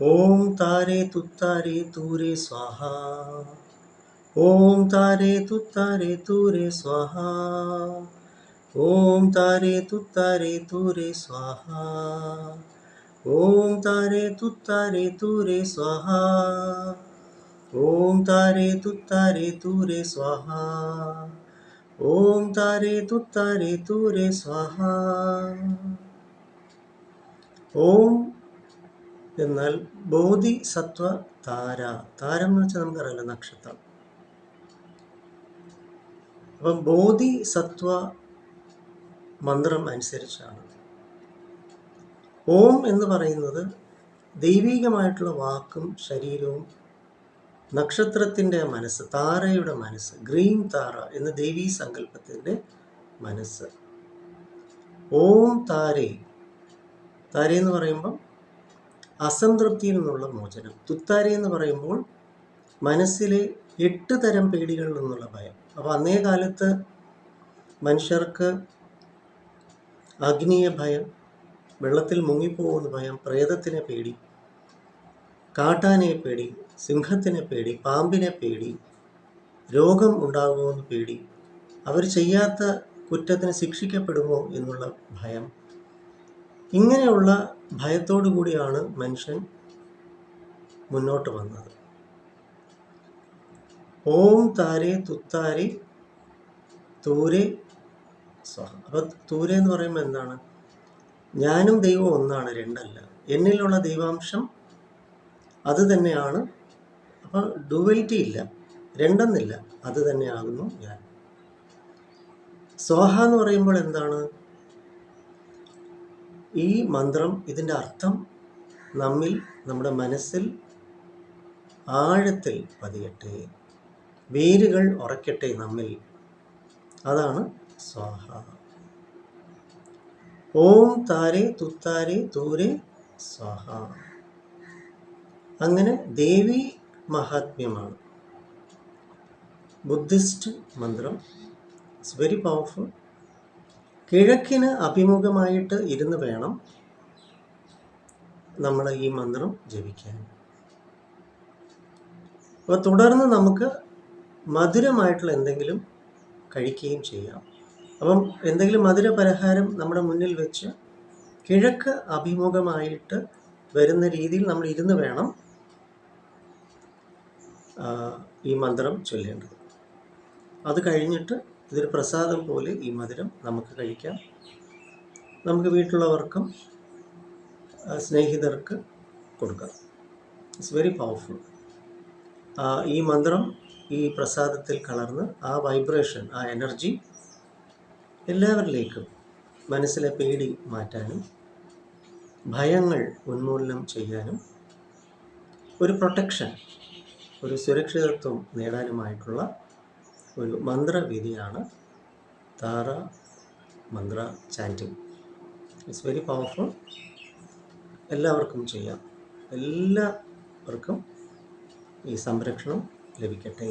ഓം താരേ തുത്താരേ തൂരേ സ്വാഹ ഓം താരേ തുത്താരേ തൂരേ സ്വാഹ ഓം താരേ തുത്താരേ തൂരേ സ്വാഹ ഓം താരേ തുത്താരേ തൂരേ സ്വാഹ ഓം താരേ തുത്താരേ തൂരേ സ്വാഹ ഓം താരേ തുത്താരേ തൂരേ സ്വാഹ ഓം എന്നാൽ ബോധി സത്വ താര താരം എന്ന് വെച്ചാൽ നമുക്കറിയില്ല നക്ഷത്രം. അപ്പം ബോധിസത്വ മന്ത്രം അനുസരിച്ചാണ്. ഓം എന്ന് പറയുന്നത് ദൈവീകമായിട്ടുള്ള വാക്കും ശരീരവും നക്ഷത്രത്തിന്റെ മനസ്സ് താരയുടെ മനസ്സ് ഗ്രീൻ താര എന്ന ദൈവീ സങ്കല്പത്തിന്റെ മനസ്സ്. ഓം താരേ. താരേ എന്ന് പറയുമ്പം അസംതൃപ്തിയിൽ നിന്നുള്ള മോചനം. തുത്താരി എന്ന് പറയുമ്പോൾ മനസ്സിലെ എട്ട് തരം പേടികളിൽ നിന്നുള്ള ഭയം. അപ്പോൾ അന്നേ കാലത്ത് മനുഷ്യർക്ക് അഗ്നിയെ ഭയം വെള്ളത്തിൽ മുങ്ങിപ്പോകുന്ന ഭയം പ്രേതത്തിനെ പേടി കാട്ടാനെ പേടി സിംഹത്തിനെ പേടി പാമ്പിനെ പേടി രോഗം ഉണ്ടാകുമോ ഉണ്ടാകുമെന്ന് പേടി അവർ ചെയ്യാത്ത കുറ്റത്തിന് ശിക്ഷിക്കപ്പെടുമോ എന്നുള്ള ഭയം. ഇങ്ങനെയുള്ള ഭയത്തോടു കൂടിയാണ് മനുഷ്യൻ മുന്നോട്ട് വന്നത്. ഓം താരെ തുത്താരി തൂരെ അപ്പോൾ തൂരെ എന്ന് പറയുമ്പോൾ എന്താണ്? ഞാനും ദൈവവും ഒന്നാണ് രണ്ടല്ല. എന്നിലുള്ള ദൈവാംശം അത് തന്നെയാണ്. അപ്പോൾ ഡുവലിറ്റി ഇല്ല രണ്ടെന്നില്ല അത് തന്നെയാകുന്നു ഞാൻ. സോഹ എന്ന് പറയുമ്പോൾ എന്താണ്? ഈ മന്ത്രം ഇതിന്റെ അർത്ഥം നമ്മിൽ നമ്മുടെ മനസ്സിൽ ആഴത്തിൽ പതിയട്ടെ. വേരുകൾ ഉറയ്ക്കട്ടെ നമ്മിൽ. അതാണ് സ്വാഹ. ഓം താരെ തുത്താരെ തൂരെ സ്വാഹ. അങ്ങനെ ദേവി മഹാത്മ്യമാണ്. ബുദ്ധിസ്റ്റ് മന്ത്രം. ഇറ്റ്സ് വെരി പവർഫുൾ കിഴക്കിന് അഭിമുഖമായിട്ട് ഇരുന്ന് വേണം നമ്മൾ ഈ മന്ത്രം ജപിക്കാൻ. അപ്പോൾ തുടർന്ന് നമുക്ക് മധുരമായിട്ടുള്ള എന്തെങ്കിലും കഴിക്കുകയും ചെയ്യാം. അപ്പം എന്തെങ്കിലും മധുര പലഹാരം നമ്മുടെ മുന്നിൽ വെച്ച് കിഴക്ക് അഭിമുഖമായിട്ട് വരുന്ന രീതിയിൽ നമ്മൾ ഇരുന്ന് വേണം ഈ മന്ത്രം ചൊല്ലേണ്ടത്. അത് കഴിഞ്ഞിട്ട് ഇതൊരു പ്രസാദം പോലെ ഈ മധുരം നമുക്ക് കഴിക്കാം. നമുക്ക് വീട്ടിലുള്ളവർക്കും സ്നേഹിതർക്ക് കൊടുക്കാം. ഇറ്റ്സ് വെരി പവർഫുൾ ഈ മന്ത്രം ഈ പ്രസാദത്തിൽ കളർന്ന് ആ വൈബ്രേഷൻ ആ എനർജി എല്ലാവരിലേക്കും മനസ്സിലെ പേടി മാറ്റാനും ഭയങ്ങൾ ഉന്മൂലനം ചെയ്യാനും ഒരു പ്രൊട്ടക്ഷൻ ഒരു സുരക്ഷിതത്വം നേടാനുമായിട്ടുള്ള ഒരു മന്ത്രവിധിയാണ് Tara mantra chanting it's very powerful എല്ലാവർക്കും ചെയ്യാം. എല്ലാവർക്കും ഈ സംരക്ഷണം ലഭിക്കട്ടെ.